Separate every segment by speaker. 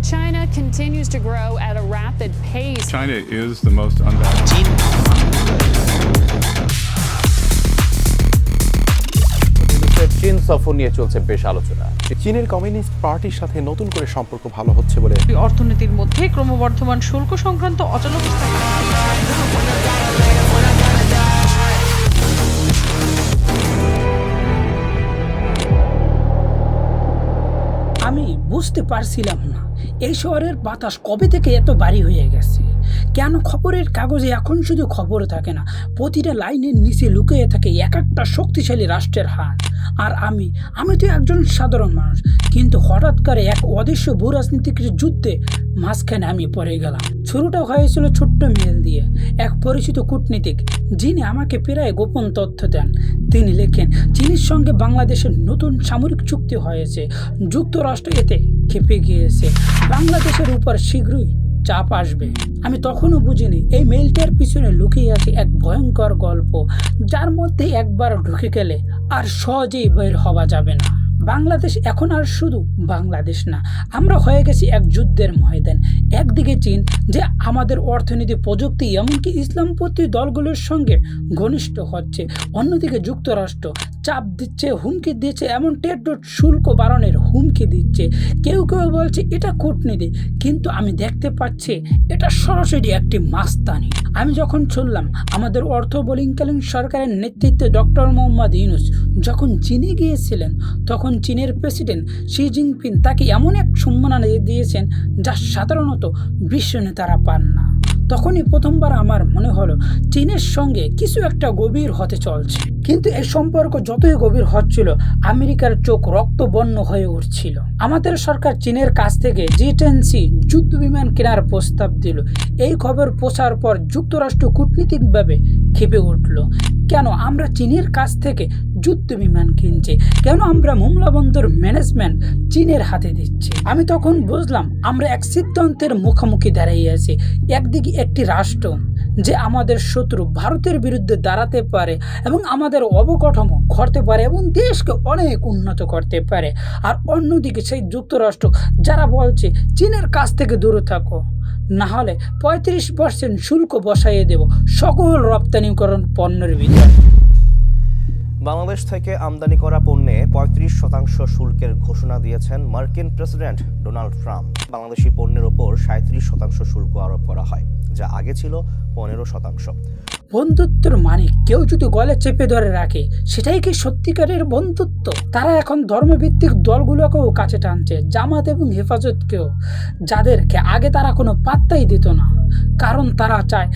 Speaker 1: China continues to grow at a rapid pace.
Speaker 2: China is the most unvaccinated.
Speaker 3: চীন
Speaker 4: সফর নিয়ে চলছে বেশ আলোচনা চীনের কমিউনিস্ট পার্টির সাথে নতুন করে সম্পর্ক ভালো হচ্ছে বলে
Speaker 5: অর্থনীতির মধ্যে ক্রমবর্ধমান শুল্ক সংক্রান্ত অচলাবস্থা
Speaker 6: আমি বুঝতে পারছিলাম না এই শহরের বাতাস কবে থেকে এত বাড়ি হয়ে গেছে? কেন খবরের কাগজে এখন শুধু খবর থাকে না, প্রতিটা লাইনের নিচে লুকিয়ে থাকে এক একটা শক্তিশালী রাষ্ট্রের হাত। আর আমি আমি তো একজন সাধারণ মানুষ। কিন্তু হঠাৎ করে এক অদৃশ্য ভূ রাজনীতিক যুদ্ধে মাঝখানে আমি পড়ে গেলাম। শুরুটা হয়েছিল ছোট্ট মেল দিয়ে, এক পরিচিত কূটনীতিক, যিনি আমাকে প্রায় গোপন তথ্য দেন। তিনি লেখেন, চীনের সঙ্গে বাংলাদেশের নতুন সামরিক চুক্তি হয়েছে। যুক্তরাষ্ট্র এতে খেপে গিয়েছে। বাংলাদেশের উপর শীঘ্রই চাপ আসবে। আমি তখনও বুঝিনি, এই মেলটার পিছনে লুকিয়ে আছে এক ভয়ঙ্কর গল্প, যার মধ্যে একবার ঢুকে গেলে আর সহজেই বের হওয়া যাবে না। বাংলাদেশ এখন আর শুধু বাংলাদেশ না, আমরা হয়ে গেছি এক যুদ্ধের ময়দান। একদিকে চীন, যে আমাদের অর্থনীতি, প্রযুক্তি, এমনকি ইসলামপন্থী দলগুলোর সঙ্গে ঘনিষ্ঠ হচ্ছে। অন্যদিকে যুক্তরাষ্ট্র, চাপ দিচ্ছে, হুমকি দিচ্ছে, এমন টেট শুল্ক বাড়ানোর হুমকি দিচ্ছে। কেউ কেউ বলছে, এটা কূটনীতি। কিন্তু আমি দেখতে পাচ্ছি, এটা সরাসরি একটি মাস্তানি। আমি যখন শুনলাম, আমাদের অর্থ বলিংকালীন সরকারের নেতৃত্বে ডক্টর মোহাম্মদ ইউনুস যখন চীনে গিয়েছিলেন, তখন চীনের প্রেসিডেন্ট শি জিনপিং তাকে এমন এক সম্মাননা দিয়েছেন যা সাধারণত বিশ্ব নেতারা পান না। তখনই প্রথমবার আমার মনে হলো চীনের সঙ্গে কিছু একটা গভীর হতে চলছে। কিন্তু এই সম্পর্ক যতই গভীর হচ্ছিল, আমেরিকার চোখ রক্তবর্ণ হয়ে উঠছিল। আমাদের সরকার চীনের কাছ থেকে জি টেন সি যুদ্ধ বিমান কেনার প্রস্তাব দিল। এই খবর প্রচার পর যুক্তরাষ্ট্র কূটনীতিকভাবে খেপে উঠল। কেন আমরা চীনের কাছ থেকে যুদ্ধ বিমান কিনছি? কেন আমরা মোংলা বন্দর ম্যানেজমেন্ট চীনের হাতে দিচ্ছি? আমি তখন বুঝলাম, আমরা এক সিদ্ধান্তের মুখোমুখি দাঁড়িয়ে একদিকে একটি রাষ্ট্র যে আমাদের শত্রু ভারতের বিরুদ্ধে দাঁড়াতে পারে এবং আমাদের অবকাঠামো ঘটতে পারে এবং দেশকে অনেক উন্নত করতে পারে। আর অন্যদিকে সেই যুক্তরাষ্ট্র, যারা বলছে চীনের কাছ থেকে দূরে থাকো, না হলে পঁয়ত্রিশ পার্সেন্ট শুল্ক বসাইয়ে দেব সকল রপ্তানিকরণ পণ্যের ভিতরে।
Speaker 3: বাংলাদেশ থেকে আমদানি করা পণ্যে পঁয়ত্রিশ শতাংশ শুল্কের ঘোষণা দিয়েছেন মার্কিন প্রেসিডেন্ট ডোনাল্ড ট্রাম্প। বাংলাদেশি পণ্যের ওপর সাঁত্রিশ শতাংশ শুল্ক আরোপ করা হয়, যা আগে ছিল পনেরো শতাংশ।
Speaker 6: বন্ধুত্বের মানে কেউ যদি গলে চেপে ধরে রাখে, সেটাই কি সত্যিকারের বন্ধুত্ব? তারা এখন ধর্মভিত্তিক দলগুলোকেও কাছে টানছে, জামাত এবং হেফাজতকেও, যাদেরকে আগে তারা কোনো পাত্তাই দিত না। কারণ তারা চায়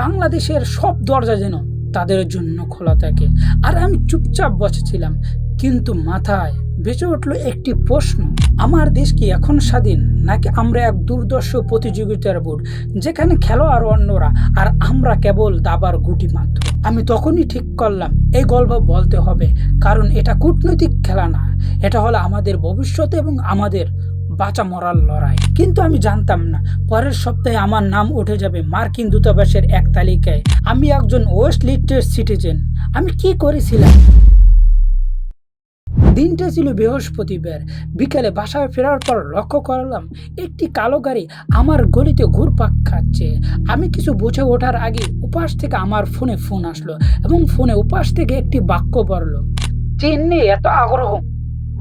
Speaker 6: বাংলাদেশের সব দরজা যেন তাদের জন্য খোলা থাকে। আর আমি চুপচাপ বসেছিলাম, কিন্তু মাথায় বেঁচে উঠল একটি প্রশ্ন। আমার দেশ কি এখন স্বাধীন, নাকি আমরা এক দুর্দর্শ প্রতিযোগিতার বোর্ড, যেখানে খেলোয়াড় অন্যরা আর আমরা কেবল দাবার গুটি মাত্র? আমি তখনই ঠিক করলাম, এই গল্প বলতে হবে, কারণ এটা কূটনৈতিক খেলা না। এটা হলো আমাদের ভবিষ্যৎ এবং আমাদের বাঁচা মরার লড়াই। কিন্তু আমি জানতাম না, পরের সপ্তাহে আমার নাম উঠে যাবে মার্কিন দূতাবাসের এক তালিকায়। আমি একজন ওয়েস্ট লিস্টেড সিটিজেন। আমি কি করেছিলাম? দিনটা ছিল বৃহস্পতিবার। বিকালে বাসায় ফেরার পর লক্ষ্য করলাম, একটি কালো গাড়ি আমার গলিতে ঘুরপাক খাচ্ছে। আমি কিছু বুঝে ওঠার আগে উপাস থেকে আমার ফোনে ফোন আসলো এবং ফোনে উপাস থেকে একটি বাক্য পড়ল চিন্নি এত আগ্রহ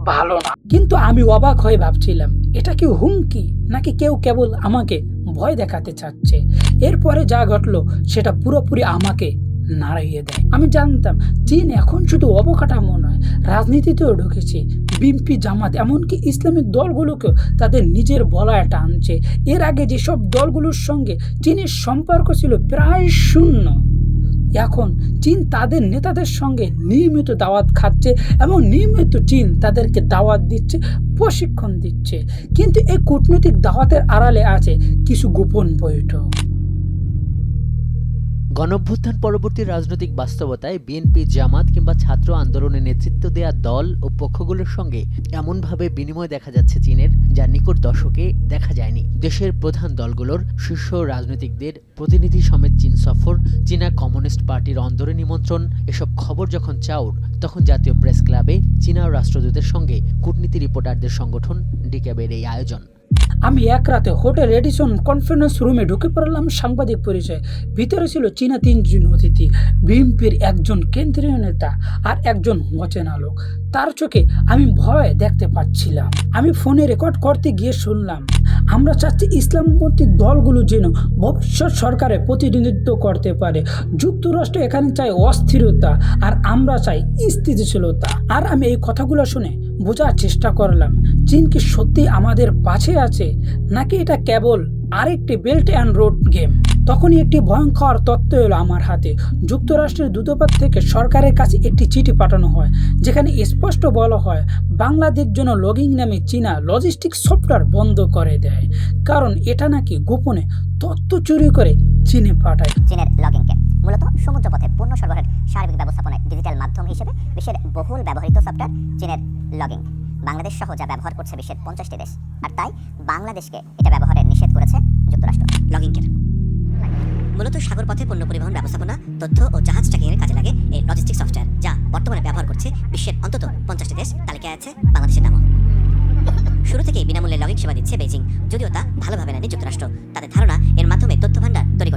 Speaker 6: ভালো না। কিন্তু আমি অবাক হয়ে ভাবছিলাম, এটা কি হুমকি নাকি কেউ কেবল আমাকে ভয় দেখাতে চাচ্ছে? এরপরে যা ঘটলো, সেটা পুরোপুরি আমাকে নাড়াইয়ে দেয়। আমি জানতাম, চীন এখন শুধু অবকাঠামো নয়, রাজনীতিতেও ঢুকেছে। বিএনপি, জামাত, এমনকি ইসলামিক দলগুলোকেও তাদের নিজের বলায় টানছে। এর আগে যেসব দলগুলোর সঙ্গে চীনের সম্পর্ক ছিল প্রায় শূন্য। এখন চীন তাদের নেতাদের সঙ্গে নিয়মিত দাওয়াত খাচ্ছে এবং নিয়মিত চীন তাদেরকে দাওয়াত দিচ্ছে, প্রশিক্ষণ দিচ্ছে। কিন্তু এই কূটনৈতিক দাওয়াতের আড়ালে আছে কিছু গোপন বৈঠক।
Speaker 7: গণঅভ্যুত্থান পরবর্তী রাজনৈতিক বাস্তবতায় বিএনপি জামাত কিংবা ছাত্র আন্দোলনে নেতৃত্ব দেয়া দল ও পক্ষগুলোর সঙ্গে এমনভাবে বিনিময় দেখা যাচ্ছে চীনের, যা নিকট দশকে দেখা যায়নি। দেশের প্রধান দলগুলোর শীর্ষ রাজনৈতিকদের প্রতিনিধি সমেত চীন সফর, চীনা কমিউনিস্ট পার্টির অন্দরে নিমন্ত্রণ, এসব খবর যখন চাউর, তখন জাতীয় প্রেস ক্লাবে চীনা রাষ্ট্রদূতের সঙ্গে কূটনীতি রিপোর্টারদের সংগঠন ডিক্যাবের এই আয়োজন।
Speaker 6: আমি এক রাতে হোটেল এডিসন কনফারেন্স রুমে ঢুকে পড়লাম সাংবাদিক পরিচয়। ভিতরে ছিল চীনা তিনজন অতিথি, বিএনপির একজন কেন্দ্রীয় নেতা আর একজন অচেনা লোক। তার চোখে আমি ভয় দেখতে পাচ্ছিলাম। আমি ফোনে রেকর্ড করতে গিয়ে শুনলাম, আমরা চাচ্ছি ইসলামপন্থী দলগুলো যেন ভবিষ্যৎ সরকারে প্রতিনিধিত্ব করতে পারে। যুক্তরাষ্ট্র এখানে চায় অস্থিরতা আর আমরা চাই স্থিতিশীলতা। আর আমি এই কথাগুলো শুনে বোঝার চেষ্টা করলাম, চীন কি সত্যি আমাদের পাশে আছে, নাকি এটা কেবল আরেকটি বেল্ট অ্যান্ড রোড গেম তখনই একটি ভয়ঙ্কর তত্ত্ব এলো আমার হাতে। যুক্তরাষ্ট্রের দূতাবাস থেকে সরকারের কাছে একটি চিঠি পাঠানো হয়, যেখানে স্পষ্ট বলা হয়, বাংলাদেশ জন্য লগিং নামে চীনা লজিস্টিক সফটওয়্যার বন্ধ করে দেয়। কারণ এটা নাকি গোপনে তথ্য চুরি করে চীনে পাঠায়।
Speaker 8: চীনের লগিংকে মূলত সমুদ্রপথে পণ্য সরবরাহের সার্বিক ব্যবস্থাপনায় ডিজিটাল মাধ্যম হিসেবে বিশ্বের বহুল ব্যবহৃত সফটওয়্যার চীনের লগিং বাংলাদেশ সহ যা ব্যবহার করছে বিশ্বের পঞ্চাশটি দেশ। আর তাই বাংলাদেশকে এটা ব্যবহারে নিষেধ করেছে যুক্তরাষ্ট্র। লগিংকের মূলত সাগর পথে পণ্য পরিবহন ব্যবস্থাপনা, তথ্য ও জাহাজ ট্র্যাকিং এর কাজে লাগে এই লজিস্টিক সফটওয়্যার যা বর্তমানে ব্যবহার করছে বিশ্বের অন্তত পঞ্চাশটি দেশ তালিকায় আছে বাংলাদেশের নামও। শুরু থেকেই বিনামূল্যে লগিং সেবা দিচ্ছে বেজিং যদিও তা ভালোভাবে নেয়নি যুক্তরাষ্ট্র। তাদের ধারণা, এর মাধ্যমে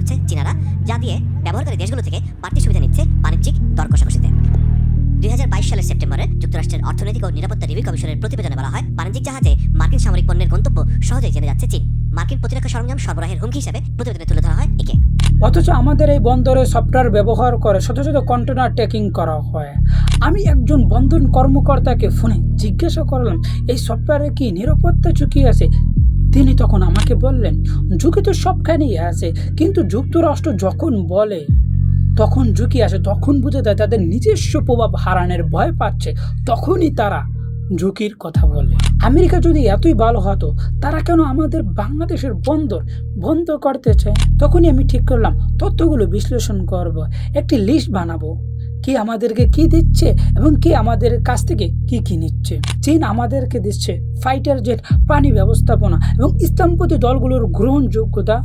Speaker 8: করছে চীনারা, যা দিয়ে ব্যবহারকারী দেশগুলো থেকে বাড়তি সুবিধা নিচ্ছে বাণিজ্যিক দর কষাকষিতে। দুই সালের সেপ্টেম্বরে যুক্তরাষ্ট্রের অর্থনৈতিক ও নিরাপত্তা রিভিউ কমিশনের প্রতিবেদনে বলা হয়, বাণিজ্যিক জাহাজে মার্কিন সামরিক পণ্যের গন্তব্য সহজেই জেনে যাচ্ছে চীন। মার্কিন প্রতিরক্ষা সরঞ্জাম সরবরাহের হুমকি হিসেবে প্রতিবেদনে তুলে ধরা হয় একে।
Speaker 6: অথচ আমাদের এই বন্দরে সফটওয়্যার ব্যবহার করে শত শত কন্টেনার ট্রেকিং করা হয়। আমি একজন বন্ধন কর্মকর্তাকে ফোনে জিজ্ঞাসা করলাম, এই সফটওয়্যারে কি নিরাপত্তা ঝুঁকি আছে? তিনি তখন আমাকে বললেন ঝুঁকি তো সবখানেই আছে, কিন্তু যুক্তরাষ্ট্র যখন বলে, তখন ঝুঁকি আসে তখন বুঝে যায় তাদের নিজস্ব প্রভাব হারানোর ভয় পাচ্ছে, তখনই তারা ঝুঁকির কথা বলে। আমেরিকা যদি এতই ভালো হতো, তারা কেন আমাদের বাংলাদেশের বন্দর বন্ধ করতে চায় তখনই আমি ঠিক করলাম, তথ্যগুলো বিশ্লেষণ করব, একটি লিস্ট বানাবো। কি আমাদেরকে কি দিচ্ছে এবং কি আমাদের কাছ থেকে কি কি নিচ্ছে? চীন আমাদেরকে দিচ্ছে ফাইটার জেট পানি ব্যবস্থাপনা এবং ইসলামপন্থী দলগুলোর গ্রহণযোগ্যতা,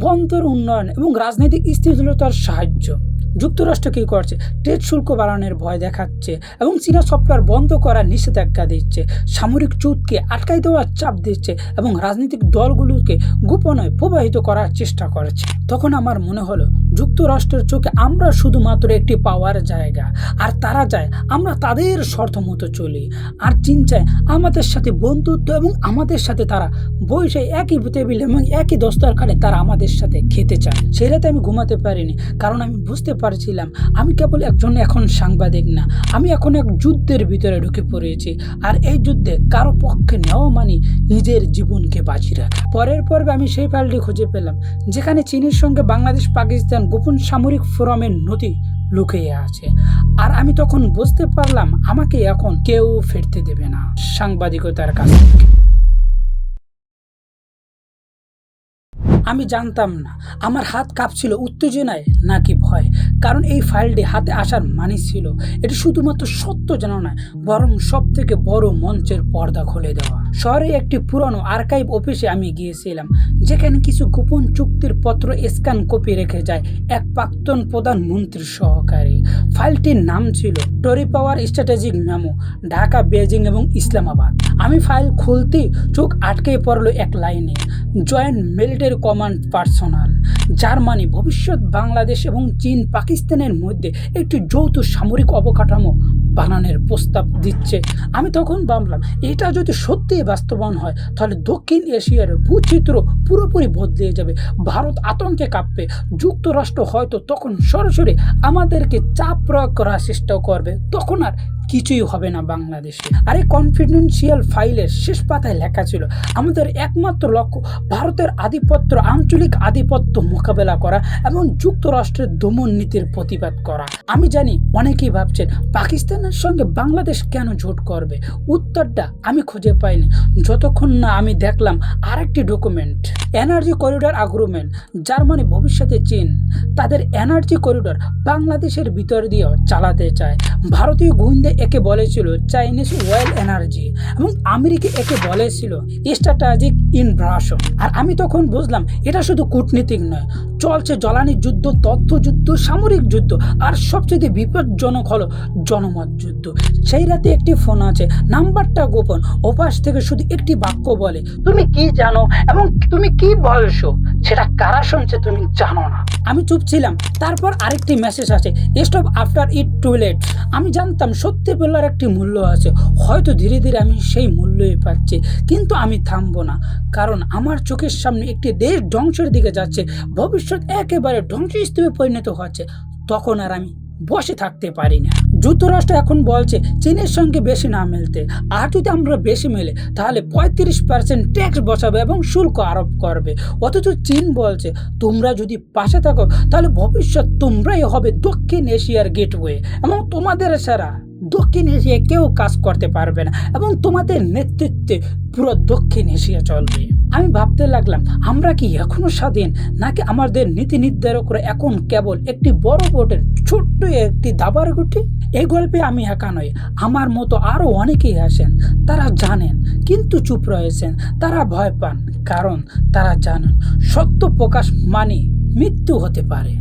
Speaker 6: বন্দর উন্নয়ন এবং রাজনৈতিক স্থিতিশীলতার সাহায্য। যুক্তরাষ্ট্র কী করছে? ট্রেড শুল্ক বাড়ানোর ভয় দেখাচ্ছে এবং চীনা সফটওয়্যার বন্ধ করার নিষেধাজ্ঞা দিচ্ছে। সামরিক চুতকে আটকাই দেওয়ার চাপ দিচ্ছে এবং রাজনৈতিক দলগুলোকে গোপনে প্রবাহিত করার চেষ্টা করেছে। তখন আমার মনে হলো যুক্তরাষ্ট্রের চোখে আমরা শুধুমাত্র একটি পাওয়ার জায়গা। আর তারা চায় আমরা তাদের শর্ত মতো চলি। আর চীন চায় আমাদের সাথে বন্ধুত্ব এবং আমাদের সাথে তারা বসে একই টেবিল এবং একই দস্তরখানে তারা আমাদের সাথে খেতে চায়। সেই রাতে আমি ঘুমাতে পারিনি, কারণ আমি বুঝতে পারছিলাম আমি কেবল একজন এখন সাংবাদিক না, আমি এখন এক যুদ্ধের ভিতরে ঢুকে পড়েছি। আর এই যুদ্ধে কারও পক্ষে নেওয়া মানে নিজের জীবনকে বাঁচিয়ে রাখা। পরের পর্বে আমি সেই ফাইলটি খুঁজে পেলাম, যেখানে চীনের সঙ্গে বাংলাদেশ পাকিস্তান গোপন সামরিক ফোরামের নথি লুকিয়ে আছে। আর আমি তখন বুঝতে পারলাম আমাকে এখন কেউ ফিরতে দেবে না সাংবাদিকতার কাছ থেকে। আমি জানতাম না, আমার হাত কাঁপছিল উত্তেজনায় নাকি ভয়, কারণ এই ফাইলটি হাতে আসার মানে ছিল, এটি শুধুমাত্র সত্য জানা নয়, বরং সব থেকে বড় মঞ্চের পর্দা খুলে দেওয়া। শহরে একটি পুরনো আর্কাইভ অফিসে আমি গিয়েছিলাম, যেখানে কিছু গোপন চুক্তির পত্র স্ক্যান কপি রেখে যায় এক প্রাক্তন প্রধানমন্ত্রীর সহকারী। ফাইলটির নাম ছিল tory power strategic memo Dhaka Beijing এবং ইসলামাবাদ। আমি ফাইল খুলতে চোখ আটকে পড়ল এক লাইনে জয়েন্ট মিলিটারি কমান্ড পার্সোনাল যার মানে ভবিষ্যৎ বাংলাদেশ এবং চীন পাকিস্তানের মধ্যে একটি যৌথ সামরিক অবকাঠামো বানানোর প্রস্তাব দিচ্ছে। আমি তখন ভাবলাম, এটা যদি সত্যি বাস্তবায়ন হয়, তাহলে দক্ষিণ এশিয়ার ভূচিত্র পুরোপুরি বদলে যাবে। ভারত আতঙ্কে কাঁপবে। যুক্তরাষ্ট্র হয়তো তখন সরাসরি আমাদেরকে চাপ প্রয়োগ করার চেষ্টা করবে। তখন আর কিছুই হবে না বাংলাদেশে। আর এই কনফিডেন্সিয়াল ফাইলের শেষ পাতায় লেখা ছিল, আমাদের একমাত্র লক্ষ্য ভারতের আধিপত্য, আঞ্চলিক আধিপত্য মোকাবেলা করা এবং যুক্তরাষ্ট্রের দমন নীতির প্রতিবাদ করা। আমি জানি অনেকেই ভাবছেন, পাকিস্তানের সঙ্গে বাংলাদেশ কেন জোট করবে? উত্তরটা আমি খুঁজে পাইনি। যতক্ষণ না আমি দেখলাম আরেকটি ডকুমেন্ট এনার্জি করিডোর আগ্রুমেন্ট যার মানে ভবিষ্যতে চীন। তাদের এনার্জি করিডোর বাংলাদেশের ভিতর দিয়েও চালাতে চায়। ভারতীয় গোয়েন্দা একে বলেছিল চাইনিজ ওয়েল এনার্জি এবং আমেরিকা একে বলেছিল স্ট্র্যাটেজিক ইনভ্রাশন আর আমি তখন বুঝলাম, এটা শুধু কূটনীতিক নয়, চলছে জ্বালানি যুদ্ধ, তথ্য যুদ্ধ, সামরিক যুদ্ধ, আর সবচেয়ে বিপজ্জনক হলো জনমত যুদ্ধ। সেই রাতে একটি ফোন আছে, নাম্বারটা গোপন, ওপাশ থেকে শুধু একটি বাক্য বলে, তুমি কি জানো এবং তুমি কি বলছো? সেটা কারা শুনছে তুমি জানো না। আমি চুপ ছিলাম। তারপর আরেকটি মেসেজ আছে স্টপ আফটার ইট টুলেট আমি জানতাম সত্যি বলার একটি মূল্য আছে। হয়তো ধীরে ধীরে আমি সেই মূল্যই পাচ্ছি, কিন্তু আমি থামবো না, কারণ আমার চোখের সামনে একটি দেশ ধ্বংসের দিকে যাচ্ছে, ভবিষ্যৎ একেবারে ধ্বংসস্তূপে পরিণত হচ্ছে। তখন আর আমি বসে থাকতে পারি না। যুক্তরাষ্ট্র এখন বলছে চীনের সঙ্গে বেশি না মেলতে। আর যদি আমরা বেশি মেলে, তাহলে পঁয়ত্রিশ পার্সেন্ট ট্যাক্স বসাবে এবং শুল্ক আরোপ করবে। অথচ চীন বলছে, তোমরা যদি পাশে থাকো, তাহলে ভবিষ্যৎ তোমরাই হবে দক্ষিণ এশিয়ার গেটওয়ে এবং তোমাদের ছাড়া দক্ষিণ এশিয়ায় কেউ কাজ করতে পারবে না এবং তোমাদের নেতৃত্বে পুরো দক্ষিণ এশিয়া চলবে। আমি ভাবতে লাগলাম, আমরা কি এখনও স্বাধীন? নাকি আমাদের নীতি নির্ধারকরা এখন কেবল একটি বড় বোটের ছোট্ট একটি দাবার গুটি? এই গল্পে আমি একা নই, আমার মতো আরও অনেকেই আসেন তারা জানেন, কিন্তু চুপ রয়েছেন, তারা ভয় পান, কারণ তারা জানেন সত্য প্রকাশ মানে মৃত্যু হতে পারে।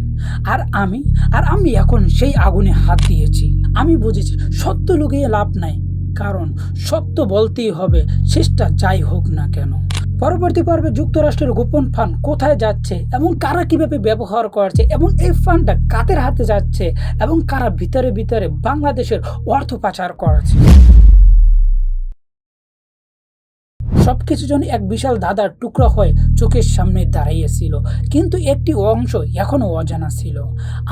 Speaker 6: আর আমি আর আমি এখন সেই আগুনে হাত দিয়েছি। আমি বুঝেছি সত্য লুকিয়ে লাভ নাই, কারণ সত্য বলতেই হবে শেষটা যাই হোক না কেন। পরবর্তী পর্বে যুক্তরাষ্ট্রের গোপন ফান্ড কোথায় যাচ্ছে এবং কারা কীভাবে ব্যবহার করছে এবং এই ফান্ডটা কাদের হাতে যাচ্ছে এবং কারা ভিতরে ভিতরে বাংলাদেশের অর্থ পাচার করছে? সব কিছু যেন এক বিশাল দাদার টুকরো হয়ে চোখের সামনে দাঁড়িয়েছিল, কিন্তু একটি অংশ এখনও অজানা ছিল।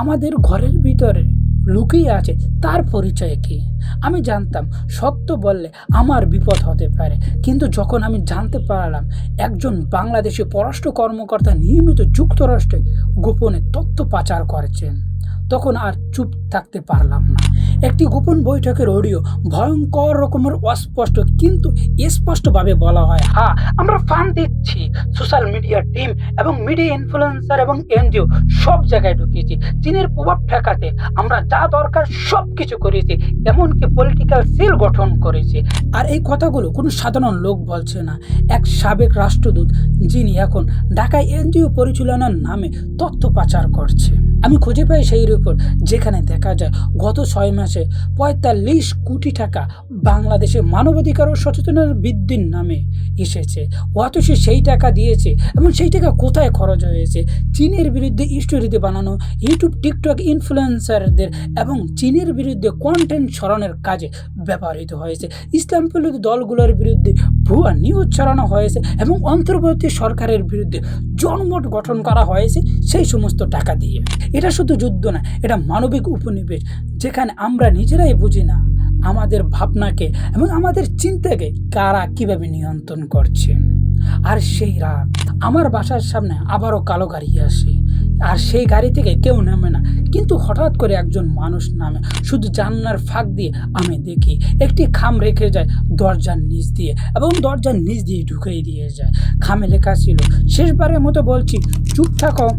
Speaker 6: আমাদের ঘরের ভিতরে লুকিয়ে আছে, তার পরিচয় কি? আমি জানতাম, সত্য বললে আমার বিপদ হতে পারে। কিন্তু যখন আমি জানতে পারলাম, একজন বাংলাদেশি পররাষ্ট্র কর্মকর্তা নিয়মিত যুক্তরাষ্ট্রে গোপনে তথ্য পাচার করেছেন। তখন আর চুপ থাকতে পারলাম না। একটি গোপন বৈঠকের অডিও ভয়ঙ্কর রকমের অস্পষ্ট কিন্তু স্পষ্টভাবে বলা হয় হ্যাঁ আমরা ফান দিচ্ছি সোশ্যাল মিডিয়া টিম এবং মিডিয়া ইনফ্লুয়েন্সার এবং এনজিও সব জায়গায় ঢুকিয়েছি চীনের প্রভাব ঠেকাতে আমরা যা দরকার সব কিছু করেছি, এমনকি পলিটিক্যাল সেল গঠন করেছি। আর এই কথাগুলো কোনো সাধারণ লোক বলছে না। এক সাবেক রাষ্ট্রদূত, যিনি এখন ঢাকায় এনজিও পরিচালনার নামে তথ্য পাচার করছে। আমি খুঁজে পাই সেই রিপোর্ট যেখানে দেখা যায় গত ছয় মাসে পঁয়তাল্লিশ কোটি টাকা বাংলাদেশে মানবাধিকার ও সচেতনতা বৃদ্ধির নামে এসেছে। অথচ সেই টাকা দিয়েছে এবং সেই টাকা কোথায় খরচ হয়েছে? চীনের বিরুদ্ধে স্টোরিতে বানানো ইউটিউব টিকটক ইনফ্লুয়েন্সারদের এবং চীনের বিরুদ্ধে কন্টেন্ট ছড়ানোর কাজে ব্যবহৃত হয়েছে। ইসলাম বিরোধী দলগুলোর বিরুদ্ধে ভুয়া নিউজ ছড়ানো হয়েছে এবং অন্তর্বর্তী সরকারের বিরুদ্ধে জনমত গঠন করা হয়েছে সেই সমস্ত টাকা দিয়ে। এটা শুধু যুদ্ধ না, এটা মানবিক উপনিবেশ। যেখানে আমরা নিজেরাই বুঝি না আমাদের ভাবনাকে এবং আমাদের চিন্তাকে কারা কীভাবে নিয়ন্ত্রণ করছে। আর সেই রাত আমার বাসার সামনে আবারও কালো গাড়ি আসে। আর সেই গাড়ি থেকে কেউ নামে না। কিন্তু হঠাৎ করে একজন মানুষ নামে। শুধু জান্নার ফাঁক দিয়ে আমি দেখি একটি খাম রেখে যায় দরজার নিচ দিয়ে এবং দরজার নিচ দিয়ে ঢুকিয়ে দিয়ে যায়। খামে লেখা ছিল, শেষবারের মতো বলছি, চুপ থাকো,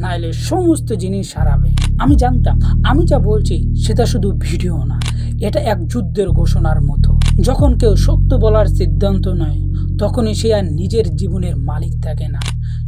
Speaker 6: নাইলে সমস্ত জিনিস হারাবে। আমি জানতাম, আমি যা বলছি সেটা শুধু ভিডিও না, এটা এক যুদ্ধের ঘোষণার মতো। যখন কেউ সত্য বলার সিদ্ধান্ত নয়, তখনই সে আর নিজের জীবনের মালিক থাকে না।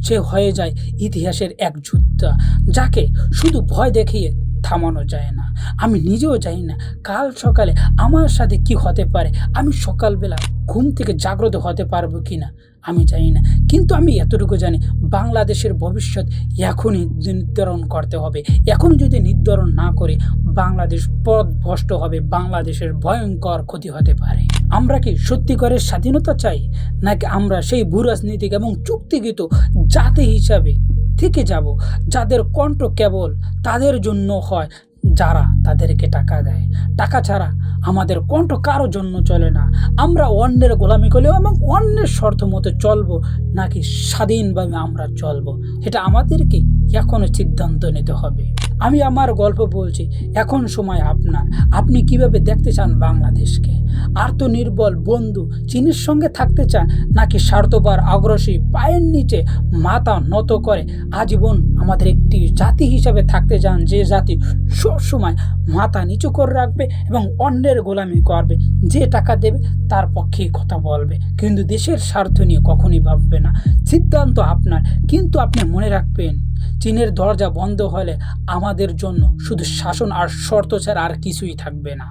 Speaker 6: সে হয়ে যায় ইতিহাসের এক যোদ্ধা যাকে শুধু ভয় দেখিয়ে থামানো যায় না। আমি নিজেও জানি না কাল সকালে আমার সাথে কি হতে পারে, আমি সকালবেলা ঘুম থেকে জাগ্রত হতে পারব কি না আমি জানি না। কিন্তু আমি এতটুকু জানি, বাংলাদেশের ভবিষ্যৎ এখনই নির্ধারণ করতে হবে। এখন যদি নির্ধারণ না করে বাংলাদেশ পথভ্রষ্ট হবে, বাংলাদেশের ভয়ঙ্কর ক্ষতি হতে পারে। আমরা কি সত্যিকারের স্বাধীনতা চাই, নাকি আমরা সেই ভূরাজনীতিক এবং চুক্তিগত জাতি হিসাবে থেকে যাব, যাদের কণ্ঠ কেবল তাদের জন্য হয়, যারা তাদেরকে টাকা দেয়? টাকা ছাড়া আমাদের কণ্ঠ কারও জন্য চলে না। আমরা অন্যের গোলামি করলেও এবং অন্যের শর্ত মতো চলবো, নাকি স্বাধীনভাবে আমরা চলবো? এটা আমাদেরকে এখনও সিদ্ধান্ত নিতে হবে। আমি আমার গল্প বলছি, এখন সময় আপনার। আপনি কীভাবে দেখতে চান বাংলাদেশকে? আত্মনির্ভর বন্ধু, চীনের সঙ্গে থাকতে চান নাকি স্বার্থবার আগ্রসী পায়ের নিচে মাথা নত করে আজীবন আমাদের একটি জাতি হিসাবে থাকতে চান যে জাতি সবসময় মাথা নিচু করে রাখবে এবং অন্যের গোলামি করবে, যে টাকা দেবে তার পক্ষেই কথা বলবে। কিন্তু দেশের স্বার্থ নিয়ে কখনই ভাববে না। সিদ্ধান্ত আপনার, কিন্তু আপনি মনে রাখবেন। চীনের দরজা বন্ধ হলে আমাদের জন্য শুধু শাসন আর শর্ত ছাড়া আর কিছুই থাকবে না।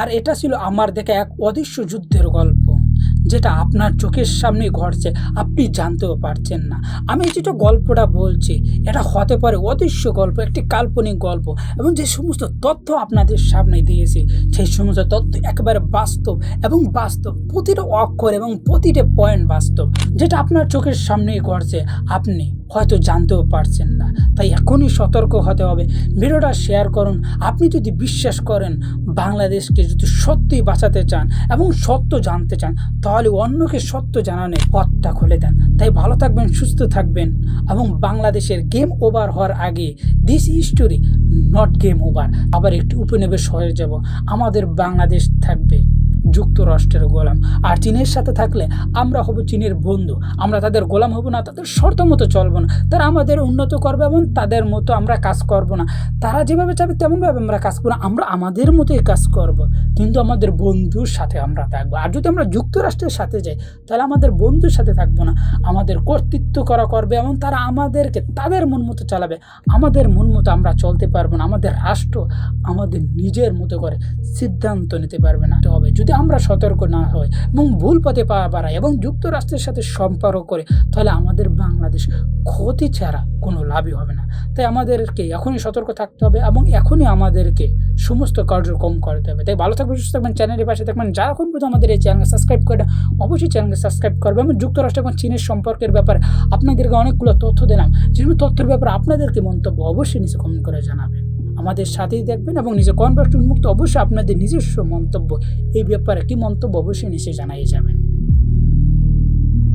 Speaker 6: আর এটা ছিল আমার দেখা এক অদৃশ্য যুদ্ধের গল্প, যেটা আপনার চোখের সামনে ঘটছে, আপনি জানতেও পারছেন না। আমি যেটা গল্পটা বলছি, এটা হতে পারে অদৃশ্য গল্প, একটি কাল্পনিক গল্প, এবং যে সমস্ত তথ্য আপনাদের সামনে দিয়েছি, সেই সমস্ত তথ্য একেবারে বাস্তব, এবং বাস্তব প্রতিটা অক্ষর এবং প্রতিটা পয়েন্ট বাস্তব, যেটা আপনার চোখের সামনেই ঘটছে। আপনি হয়তো জানতেও পারছেন না। তাই এখনই সতর্ক হতে হবে। ভিডিওটা শেয়ার করুন। আপনি যদি বিশ্বাস করেন বাংলাদেশকে যদি সত্যিই বাঁচাতে চান এবং সত্য জানতে চান, তাহলে অন্যকে সত্য জানানোর পথটা খুলে দেন। তাই ভালো থাকবেন, সুস্থ থাকবেন এবং বাংলাদেশের গেম ওভার হওয়ার আগে this history not game over আবার একটু উপনিবেশ হয়ে যাব। আমাদের বাংলাদেশ থাকবে যুক্তরাষ্ট্রের গোলাম। আর চীনের সাথে থাকলে আমরা হব চীনের বন্ধু। আমরা তাদের গোলাম হব না, তাদের শর্ত মতো চলবো না। তারা আমাদের উন্নত করবে এবং তাদের মতো আমরা কাজ করব না। তারা যেভাবে চাবে তেমনভাবে আমরা কাজ করব আমরা আমাদের মতোই কাজ করব। কিন্তু আমাদের বন্ধুর সাথে আমরা থাকব। আর যদি আমরা যুক্তরাষ্ট্রের সাথে যাই, তাহলে আমাদের বন্ধুর সাথে থাকব না। আমাদের কর্তৃত্ব করা করবে এবং তারা আমাদেরকে তাদের মন মতো চালাবে। আমাদের মন মতো আমরা চলতে পারব না। আমাদের রাষ্ট্র আমাদের নিজের মতো করে সিদ্ধান্ত নিতে পারবে না। হবে। যদি আমরা সতর্ক না হই এবং ভুল পথে পা বাড়াই এবং যুক্তরাষ্ট্রের সাথে সম্পর্ক করে, তাহলে আমাদের বাংলাদেশ ক্ষতি ছাড়া কোনো লাভই হবে না। তাই আমাদেরকে এখনই সতর্ক থাকতে হবে এবং এখনই আমাদেরকে সমস্ত কার্যক্রম করতে হবে। তাই ভালো থাকবেন, সুস্থ থাকবেন, চ্যানেলের পাশে থাকবেন। যারা এখন পর্যন্ত আমাদের এই চ্যানেলকে সাবস্ক্রাইব করে অবশ্যই চ্যানেলকে সাবস্ক্রাইব করবে এবং যুক্তরাষ্ট্র এবং চীনের সম্পর্কের ব্যাপারে আপনাদেরকে অনেকগুলো তথ্য দিলাম। যেসব তথ্যের ব্যাপারে আপনাদেরকে মন্তব্য অবশ্যই নিচে কমেন্ট করে জানাবেন। আমাদের সাথেই দেখবেন এবং নিজের কনভার্ট উন্মুক্ত অবশ্যই আপনাদের নিজস্ব মন্তব্য, এই ব্যাপারে কি মন্তব্য অবশ্যই নিচে জানাই যাবেন।